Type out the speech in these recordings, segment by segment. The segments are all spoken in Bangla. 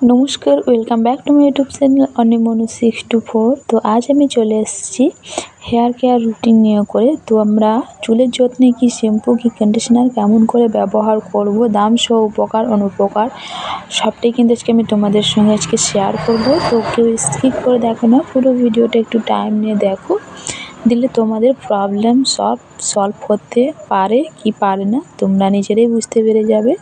নমস্কার welcome back to my YouTube channel অনিমনু six two four তো আজ আমি চলে এসেছি হেয়ার কেয়ার রুটিন নিয়ে করে। তো আমরা চুলের যত্নে কি শ্যাম্পু কি কন্ডিশনার কেমন করে ব্যবহার করব, দাম সহ উপকার, অনুপকার, সবটাই কিন্তু আজকে আমি তোমাদের সঙ্গে আজকে শেয়ার করব। তো কেউ স্কিপ করে দেখো না, পুরো ভিডিওটা একটু টাইম নিয়ে দেখো। দিলে তোমাদের প্রবলেম সব সলভ করতে পারে কি পারে না, তোমরা নিজেরাই বুঝতে পেরে যাবে।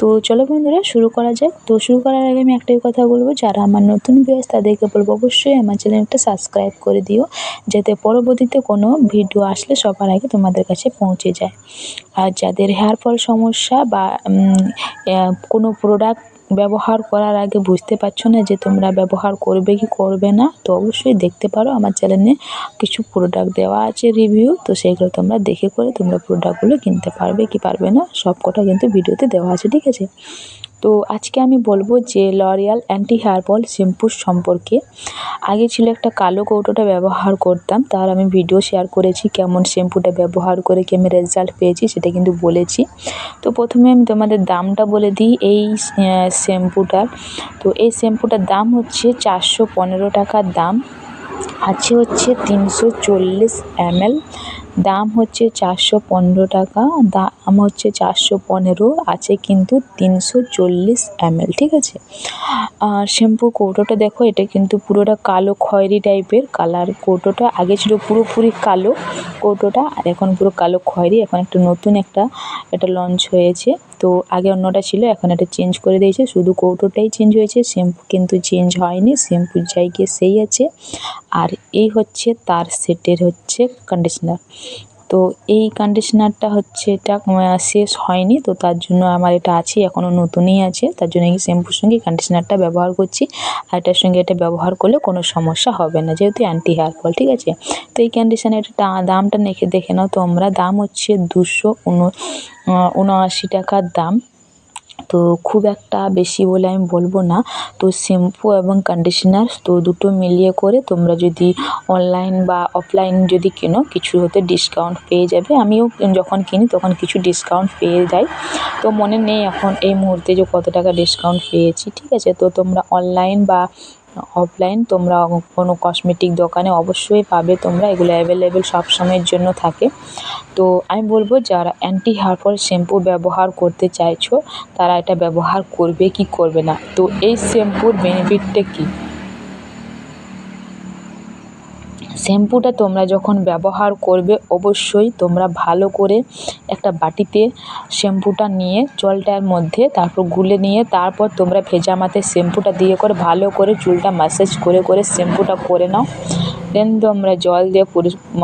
তো চলো বন্ধুরা, শুরু করা যাক। তো শুরু করার আগে আমি একটাই কথা বলব, যারা আমার নতুন ভিউয়ার্স তাদেরকে বলব অবশ্যই আমার চ্যানেলটা সাবস্ক্রাইব করে দিও, যাতে পরবর্তীতে কোনো ভিডিও আসলে সবার আগে তোমাদের কাছে পৌঁছে যায়। আর যাদের হেয়ার ফল সমস্যা বা কোনো প্রোডাক্ট ব্যবহার করার আগে বুঝতে পারছ না যে তোমরা ব্যবহার করবে কি করবে না, তো অবশ্যই দেখতে পারো। আমার চ্যানেলে কিছু প্রোডাক্ট দেওয়া আছে রিভিউ তো সেগুলো তোমরা দেখে করে তোমরা প্রোডাক্টগুলো কিনতে পারবে কি পারবে না সব কটা কিন্তু ভিডিওতে দেওয়া আছে, ঠিক আছে? তো আজকে আমি বলব যে লরিয়াল অ্যান্টি হেয়ার ফল শ্যাম্পুর সম্পর্কে। আগে ছিল একটা কালো কৌটোটা ব্যবহার করতাম, তার আমি ভিডিও শেয়ার করেছি কেমন শ্যাম্পুটা ব্যবহার করে কি আমি রেজাল্ট পেয়েছি সেটা কিন্তু বলেছি। তো প্রথমে আমি তোমাদের দামটা বলে দিই, এই শ্যাম্পুটার তো এই শ্যাম্পুটার দাম হচ্ছে চারশো পনেরো টাকার দাম, আছে হচ্ছে তিনশো চল্লিশ এমএল দাম হচ্ছে চারশো পনেরো টাকা, দাম হচ্ছে চারশো পনেরো, আছে কিন্তু তিনশো চল্লিশ এমএল, ঠিক আছে? আর শ্যাম্পুর কৌটোটা দেখো, এটা কিন্তু পুরোটা কালো খয়েরি টাইপের, কালার কৌটোটা আগে ছিল পুরোপুরি কালো কৌটোটা, আর এখন পুরো কালো খয়েরি, এখন একটা নতুন একটা, এটা লঞ্চ হয়েছে। তো আগে অন্যটা ছিল, এখন এটা চেঞ্জ করে দিয়েছে। শুধু কৌটোটাই চেঞ্জ হয়েছে শ্যাম্পু কিন্তু চেঞ্জ হয়নি শ্যাম্পুর জায়গায় সেই আছে। আর এই হচ্ছে তার সেটের হচ্ছে কন্ডিশনার তো এই কন্ডিশনারটা হচ্ছে, এটা শেষ হয়নি, তো তার জন্য আমার এটা আছে এখনও নতুনই আছে, তার জন্য এই শ্যাম্পুর সঙ্গে কন্ডিশনারটা ব্যবহার করছি, আর এটার সঙ্গে এটা ব্যবহার করলে কোনো সমস্যা হবে না, যেহেতু অ্যান্টি হেয়ার ফল ঠিক আছে? তো এই কন্ডিশনারের দামটা দেখে দেখে নাও, তোমরা, দাম হচ্ছে দুশো উনআশি টাকার দাম তো খুব একটা বেশি বলে আমি বলব না। তো শ্যাম্পু এবং কন্ডিশনার তো দুটো মিলিয়ে করে তোমরা যদি অনলাইন বা অফলাইন যদি কেনো, কিছু হতে ডিসকাউন্ট পেয়ে যাবে। আমিও যখন কিনি তখন কিছু ডিসকাউন্ট পেয়ে যাই। তো মনে নেই এখন এই মুহূর্তে যে কত টাকা ডিসকাউন্ট পেয়েছি, ঠিক আছে? তো তোমরা অনলাইন বা অফলাইন তোমরা কোনো কসমেটিক দোকানে অবশ্যই পাবে, তোমরা এগুলো অ্যাভেলেবেল সব সময়ের জন্য থাকে। তো আমি বলব, যারা অ্যান্টি হারফল শ্যাম্পু ব্যবহার করতে চাইছো, তারা এটা ব্যবহার করবে কি করবে না? তো এই শ্যাম্পুর বেনিফিটটা কী? শ্যাম্পুটা তোমরা যখন ব্যবহার করবে, অবশ্যই তোমরা ভালো করে একটা বাটিতে শ্যাম্পুটা নিয়ে জলটার মধ্যে তারপর গুলে নিয়ে তারপর তোমরা ভেজা মাথায় শ্যাম্পুটা দিয়ে করে ভালো করে চুলটা ম্যাসেজ করে করে শ্যাম্পুটা করে নাও। দেন তোমরা জল দিয়ে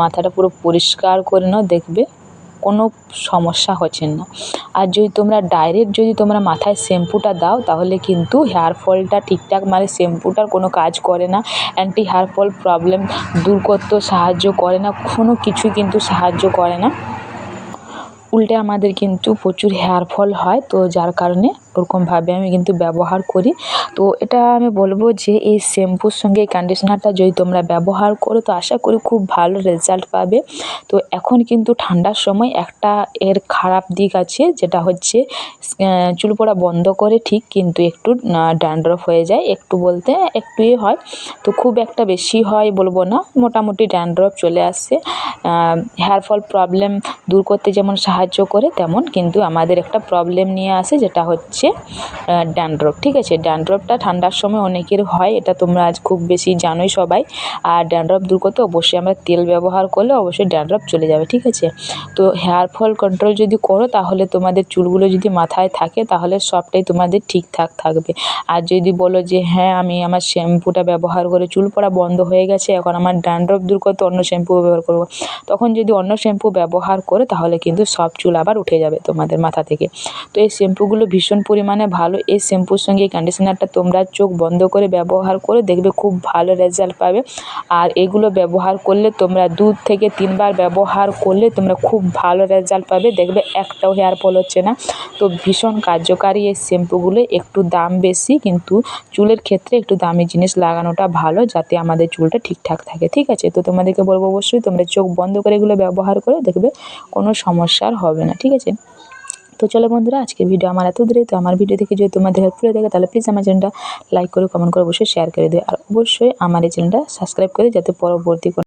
মাথাটা পুরো পরিষ্কার করে নাও, দেখবে কোনো সমস্যা হচ্ছে না। আর যদি তোমরা ডাইরেক্ট যদি তোমরা মাথায় শ্যাম্পুটা দাও, তাহলে কিন্তু হেয়ার ফলটা ঠিকঠাক মানে শ্যাম্পুটার কোনো কাজ করে না। অ্যান্টি হেয়ার ফল প্রবলেম দূর করতেও সাহায্য করে না, কোনো কিছুই কিন্তু সাহায্য করে না। উল্টে আমাদের কিন্তু প্রচুর হেয়ার ফল হয়, তো যার কারণে ওরকমভাবে আমি কিন্তু ব্যবহার করি। তো এটা আমি বলব যে, এই শ্যাম্পুর সঙ্গে এই কন্ডিশনারটা যদি তোমরা ব্যবহার করো, তো আশা করি খুব ভালো রেজাল্ট পাবে। তো এখন কিন্তু ঠান্ডার সময় একটা এর খারাপ দিক আছে, যেটা হচ্ছে চুল পড়া বন্ধ করে ঠিক কিন্তু একটু ড্যান্ড্রফ হয়ে যায়। একটু বলতে একটুই হয়। তো খুব একটা বেশি হয় বলব না, মোটামুটি ড্যান্ড্রফ চলে আসছে। হেয়ার ফল প্রবলেম দূর করতে যেমন সাহায্য করে, তেমন কিন্তু আমাদের একটা প্রবলেম নিয়ে আসে, যেটা হচ্ছে হচ্ছে ড্যান্ড্রফ ঠিক আছে? ড্যান্ড্রফটা ঠান্ডার সময় অনেকের হয়, এটা তোমরা আজ খুব বেশি জানোই সবাই। আর ড্যান্ড্রফ দূর করতে অবশ্যই আমরা তেল ব্যবহার করলে অবশ্যই ড্যান্ড্রফ চলে যাবে, ঠিক আছে? তো হেয়ার ফল কন্ট্রোল যদি করো, তাহলে তোমাদের চুলগুলো যদি মাথায় থাকে, তাহলে সবটাই তোমাদের ঠিকঠাক থাকবে। আর যদি বলো যে হ্যাঁ আমি আমার শ্যাম্পুটা ব্যবহার করে চুল পড়া বন্ধ হয়ে গেছে, এখন আমার ড্যান্ড্রফ দূর করতে অন্য শ্যাম্পু ব্যবহার করব। তখন যদি অন্য শ্যাম্পু ব্যবহার করে, তাহলে কিন্তু সব চুল আবার উঠে যাবে তোমাদের মাথা থেকে। তো এই শ্যাম্পুগুলো ভীষণ পরিমাণে ভালো এই শ্যাম্পুর সঙ্গে কন্ডিশনারটা তোমরা চোখ বন্ধ করে ব্যবহার করে দেখবে খুব ভালো রেজাল্ট পাবে। আর এগুলো ব্যবহার করলে তোমরা দু থেকে তিনবার ব্যবহার করলে তোমরা খুব ভালো রেজাল্ট পাবে। দেখবে একটাও হেয়ার ফল হচ্ছে না। তো ভীষণ কার্যকারী এই শ্যাম্পুগুলো। একটু দাম বেশি, কিন্তু চুলের ক্ষেত্রে একটু দামি জিনিস লাগানোটা ভালো যাতে আমাদের চুলটা ঠিকঠাক থাকে। ঠিক আছে? তো তোমাদেরকে বলব অবশ্যই তোমরা চোখ বন্ধ করে এগুলো ব্যবহার করে, দেখবে কোনো সমস্যার হবে না। ঠিক আছে? তো চলো বন্ধুরা আজকের ভিডিও আমার এত দূরে, তো আমার ভিডিও দেখে যদি তোমাদের হেল্পফুল থাকে, তাহলে প্লিজ আমার চ্যানেলটা লাইক করে কমেন্ট করে, অবশ্যই শেয়ার করে দিও। আর অবশ্যই আমার এই চ্যানেলটা সাবস্ক্রাইব করে যাতে পরবর্তী